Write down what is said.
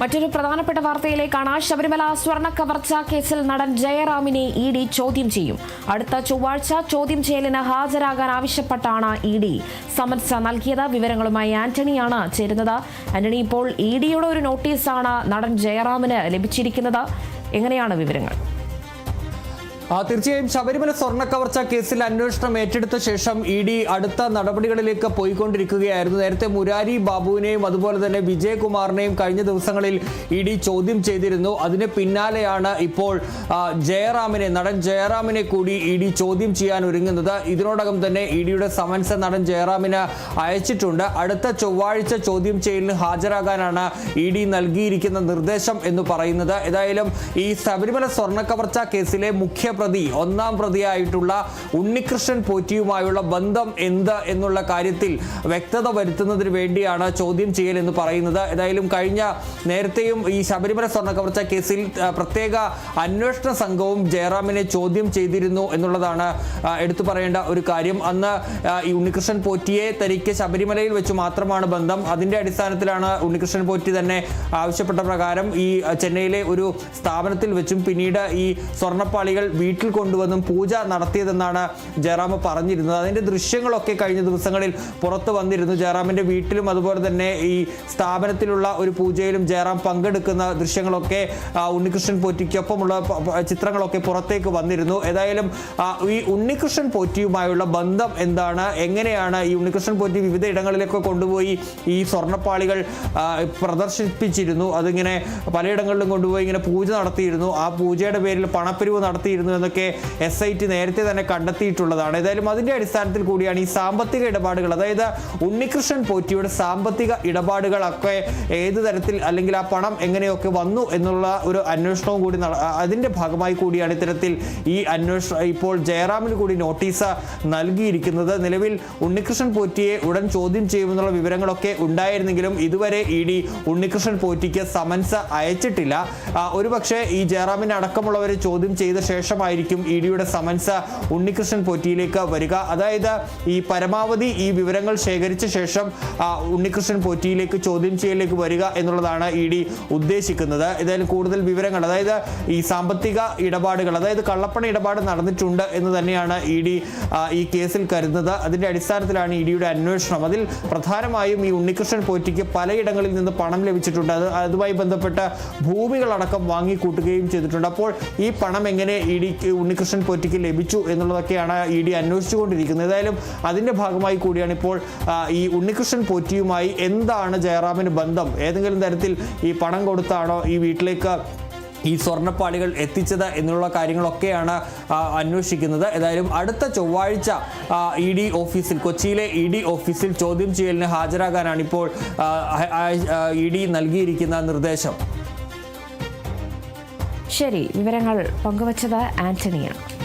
മറ്റൊരു പ്രധാനപ്പെട്ട വാർത്തയിലേക്കാണ് ശബരിമല സ്വർണ കവർച്ച കേസിൽ നടൻ ജയറാമിനെ ഇ ഡി ചോദ്യം ചെയ്യും. അടുത്ത ചൊവ്വാഴ്ച ചോദ്യം ചെയ്യലിന് ഹാജരാകാൻ ആവശ്യപ്പെട്ടാണ് ഇ ഡി. സമൻസ് നൽകിയത്. വിവരങ്ങളുമായി ആന്റണിയാണ് ചേരുന്നത്. ആന്റണി ഇപ്പോൾ ഇ ഡിയുടെ ഒരു നോട്ടീസാണ് നടൻ ജയറാമിന് ലഭിച്ചിരിക്കുന്നത്. എങ്ങനെയാണ് വിവരങ്ങൾ? തീർച്ചയായും ശബരിമല സ്വർണ കവർച്ച കേസിൽ അന്വേഷണം ഏറ്റെടുത്ത ശേഷം ഇ ഡി അടുത്ത നടപടികളിലേക്ക് പോയിക്കൊണ്ടിരിക്കുകയായിരുന്നു. നേരത്തെ മുരാരി ബാബുവിനെയും അതുപോലെ തന്നെ വിജയകുമാറിനെയും കഴിഞ്ഞ ദിവസങ്ങളിൽ ഇ ഡി ചോദ്യം ചെയ്തിരുന്നു. അതിന് പിന്നാലെയാണ് ഇപ്പോൾ ജയറാമിനെ നടൻ ജയറാമിനെ കൂടി ഇ ഡി ചോദ്യം ചെയ്യാൻ ഒരുങ്ങുന്നത്. ഇതിനോടകം തന്നെ ഇ ഡിയുടെ സമൻസ് നടൻ ജയറാമിന് അയച്ചിട്ടുണ്ട്. അടുത്ത ചൊവ്വാഴ്ച ചോദ്യം ചെയ്യലിന് ഹാജരാകാനാണ് ഇ ഡി നൽകിയിരിക്കുന്ന നിർദ്ദേശം എന്ന് പറയുന്നത്. ഏതായാലും ഈ ശബരിമല സ്വർണ കവർച്ച കേസിലെ മുഖ്യ പ്രതി ഒന്നാം പ്രതിയായിട്ടുള്ള ഉണ്ണികൃഷ്ണൻ പോറ്റിയുമായുള്ള ബന്ധം എന്ത് എന്നുള്ള കാര്യത്തിൽ വ്യക്തത വരുത്തുന്നതിന് വേണ്ടിയാണ് ചോദ്യം ചെയ്യൽ എന്ന് പറയുന്നത്. ഏതായാലും കഴിഞ്ഞ നേരത്തെയും ഈ ശബരിമല സ്വർണ കവർച്ച കേസിൽ പ്രത്യേക അന്വേഷണ സംഘവും ജയറാമിനെ ചോദ്യം ചെയ്തിരുന്നു എന്നുള്ളതാണ് എടുത്തു പറയേണ്ട ഒരു കാര്യം. അന്ന് ഈ ഉണ്ണികൃഷ്ണൻ പോറ്റിയെ തനിക്ക് ശബരിമലയിൽ വെച്ച് മാത്രമാണ് ബന്ധം. അതിന്റെ അടിസ്ഥാനത്തിലാണ് ഉണ്ണികൃഷ്ണൻ പോറ്റി തന്നെ ആവശ്യപ്പെട്ട പ്രകാരം ഈ ചെന്നൈയിലെ ഒരു സ്ഥാപനത്തിൽ വെച്ചും പിന്നീട് ഈ സ്വർണപ്പാളികൾ വീട്ടിൽ കൊണ്ടുവന്നും പൂജ നടത്തിയതെന്നാണ് ജയറാം പറഞ്ഞിരുന്നത്. അതിന്റെ ദൃശ്യങ്ങളൊക്കെ കഴിഞ്ഞ ദിവസങ്ങളിൽ പുറത്തു വന്നിരുന്നു. ജയറാമിന്റെ വീട്ടിലും അതുപോലെ തന്നെ ഈ സ്ഥാപനത്തിലുള്ള ഒരു പൂജയിലും ജയറാം പങ്കെടുക്കുന്ന ദൃശ്യങ്ങളൊക്കെ ഉണ്ണികൃഷ്ണൻ പോറ്റിക്കൊപ്പമുള്ള ചിത്രങ്ങളൊക്കെ പുറത്തേക്ക് വന്നിരുന്നു. ഏതായാലും ഈ ഉണ്ണികൃഷ്ണൻ പോറ്റിയുമായുള്ള ബന്ധം എന്താണ്? എങ്ങനെയാണ് ഈ ഉണ്ണികൃഷ്ണൻ പോറ്റി വിവിധ ഇടങ്ങളിലൊക്കെ കൊണ്ടുപോയി ഈ സ്വർണപ്പാളികൾ പ്രദർശിപ്പിച്ചിരുന്നു? അതിങ്ങനെ പലയിടങ്ങളിലും കൊണ്ടുപോയി ഇങ്ങനെ പൂജ നടത്തിയിരുന്നു. ആ പൂജയുടെ പേരിൽ പണപ്പിരിവ് നടത്തിയിരുന്നു എന്നൊക്കെ എസ് ഐ ടി നേരത്തെ തന്നെ കണ്ടെത്തിയിട്ടുള്ളതാണ്. ഏതായാലും അതിന്റെ അടിസ്ഥാനത്തിൽ കൂടിയാണ് ഈ സാമ്പത്തിക ഇടപാടുകൾ. അതായത് ഉണ്ണികൃഷ്ണൻ പോറ്റിയുടെ സാമ്പത്തിക ഇടപാടുകളൊക്കെ ഏത് തരത്തിൽ അല്ലെങ്കിൽ ആ പണം എങ്ങനെയൊക്കെ വന്നു എന്നുള്ള ഒരു അന്വേഷണവും കൂടി അതിന്റെ ഭാഗമായി കൂടിയാണ് ഇത്തരത്തിൽ ഈ അന്വേഷണം ഇപ്പോൾ ജയറാമിന് കൂടി നോട്ടീസ് നൽകിയിരിക്കുന്നത്. നിലവിൽ ഉണ്ണികൃഷ്ണൻ പോറ്റിയെ ഉടൻ ചോദ്യം ചെയ്യുമെന്നുള്ള വിവരങ്ങളൊക്കെ ഉണ്ടായിരുന്നെങ്കിലും ഇതുവരെ ഇ ഡി ഉണ്ണികൃഷ്ണൻ പോറ്റിക്ക് സമൻസ് അയച്ചിട്ടില്ല. ഒരുപക്ഷെ ഈ ജയറാമിന് അടക്കമുള്ളവരെ ചോദ്യം ചെയ്ത ശേഷമായിരിക്കും ഇ ഡിയുടെ സമൻസ് ഉണ്ണികൃഷ്ണൻ പോറ്റിയിലേക്ക് വരിക. അതായത് ഈ പരമാവധി ഈ വിവരങ്ങൾ ശേഖരിച്ച ശേഷം ഉണ്ണികൃഷ്ണൻ പോറ്റിയിലേക്ക് ചോദ്യം ചെയ്യലിലേക്ക് വരിക എന്നുള്ളതാണ് ഇ ഡി ഉദ്ദേശിക്കുന്നത്. ഏതായാലും കൂടുതൽ വിവരങ്ങൾ അതായത് ഈ സാമ്പത്തിക ഇടപാടുകൾ അതായത് കള്ളപ്പണ ഇടപാട് നടന്നിട്ടുണ്ട് എന്ന് തന്നെയാണ് ഇ ഡി ഈ കേസിൽ കരുതുന്നത്. അതിന്റെ അടിസ്ഥാനത്തിലാണ് ഇ ഡിയുടെ അന്വേഷണം. അതിൽ പ്രധാനമായും ഈ ഉണ്ണികൃഷ്ണൻ പോറ്റിക്ക് പലയിടങ്ങളിൽ നിന്ന് പണം ലഭിച്ചിട്ടുണ്ട്. അത് അതുമായി ബന്ധപ്പെട്ട ഭൂമികളടക്കം വാങ്ങിക്കൂട്ടുകയും ചെയ്തിട്ടുണ്ട്. അപ്പോൾ ഈ പണം എങ്ങനെ ഇ ഡിക്ക് ഉണ്ണികൃഷ്ണൻ പോറ്റിക്ക് ലഭിച്ചു എന്നുള്ളതൊക്കെയാണ് ഇ ഡി അന്വേഷിച്ചുകൊണ്ടിരിക്കുന്നത്. ഏതായാലും അതിന്റെ ഭാഗമായി കൂടിയാണ് ഇപ്പോൾ ഈ ഉണ്ണികൃഷ്ണൻ പോറ്റിയുമായി എന്താണ് ജയറാമിന് ബന്ധം? ഏതെങ്കിലും തരത്തിൽ ഈ പണം കൊടുത്താണോ ഈ വീട്ടിലേക്ക് ഈ സ്വർണപ്പാളികൾ എത്തിച്ചത് എന്നുള്ള കാര്യങ്ങളൊക്കെയാണ് അന്വേഷിക്കുന്നത്. ഏതായാലും അടുത്ത ചൊവ്വാഴ്ച ഇ ഡി ഓഫീസിൽ കൊച്ചിയിലെ ഇ ഡി ഓഫീസിൽ ചോദ്യം ചെയ്യലിന് ഹാജരാകാനാണ് ഇപ്പോൾ ഇ ഡി നൽകിയിരിക്കുന്ന നിർദ്ദേശം. ശരി വിവരങ്ങൾ പങ്കുവച്ചത് ആന്റണിയാണ്.